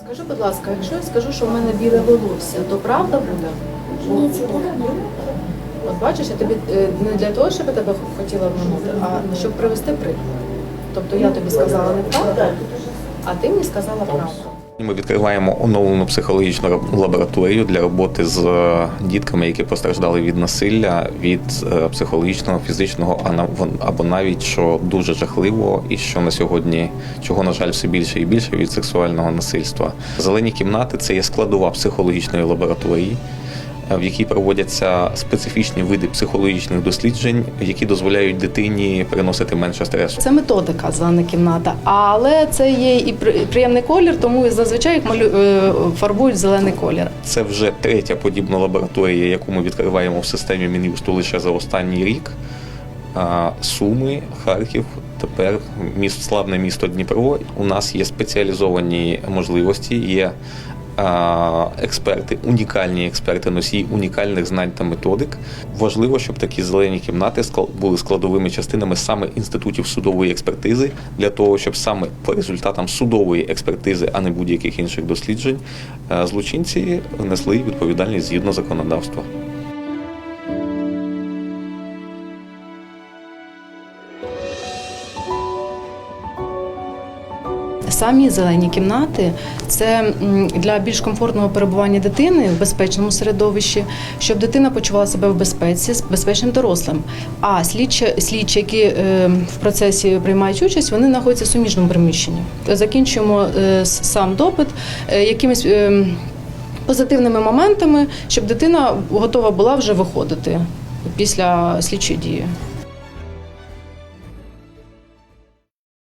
Скажи, будь ласка, якщо я скажу, що в мене біле волосся, то правда буде? Ні, це правда. От бачиш, я тобі е, не для того, щоб я тебе хотіла обманути, а щоб привести приклад. Тобто я тобі сказала неправду, а ти мені сказала правду. Ми відкриваємо оновлену психологічну лабораторію для роботи з е, дітками, які постраждали від насилля, від е, психологічного, фізичного, або навіть що дуже жахливо, і що на сьогодні, чого на жаль, все більше і більше від сексуального насильства. Зелені кімнати це є складова психологічної лабораторії. В якій проводяться специфічні види психологічних досліджень, які дозволяють дитині переносити менше стресу. Це методика зелена кімната, але це є і при- приємний колір, тому зазвичай їх малю... е, фарбують в зелений колір. Це вже третя подібна лабораторія, яку ми відкриваємо в системі Мін'юсту лише за останній рік. Суми, Харків, тепер міст, славне місто Дніпро. У нас є спеціалізовані можливості, є експерти, унікальні експерти, носії унікальних знань та методик. Важливо, щоб такі зелені кімнати були складовими частинами саме інститутів судової експертизи, для того, щоб саме по результатам судової експертизи, а не будь-яких інших досліджень, е, злочинці несли відповідальність згідно законодавства. Самі зелені кімнати це для більш комфортного перебування дитини в безпечному середовищі, щоб дитина почувала себе в безпеці з безпечним дорослим. А слідчі, слідчі які е, в процесі приймають участь, вони знаходяться в суміжному приміщенні. Закінчуємо е, сам допит е, якимись. Позитивними моментами, щоб дитина готова була вже виходити після слідчої дії.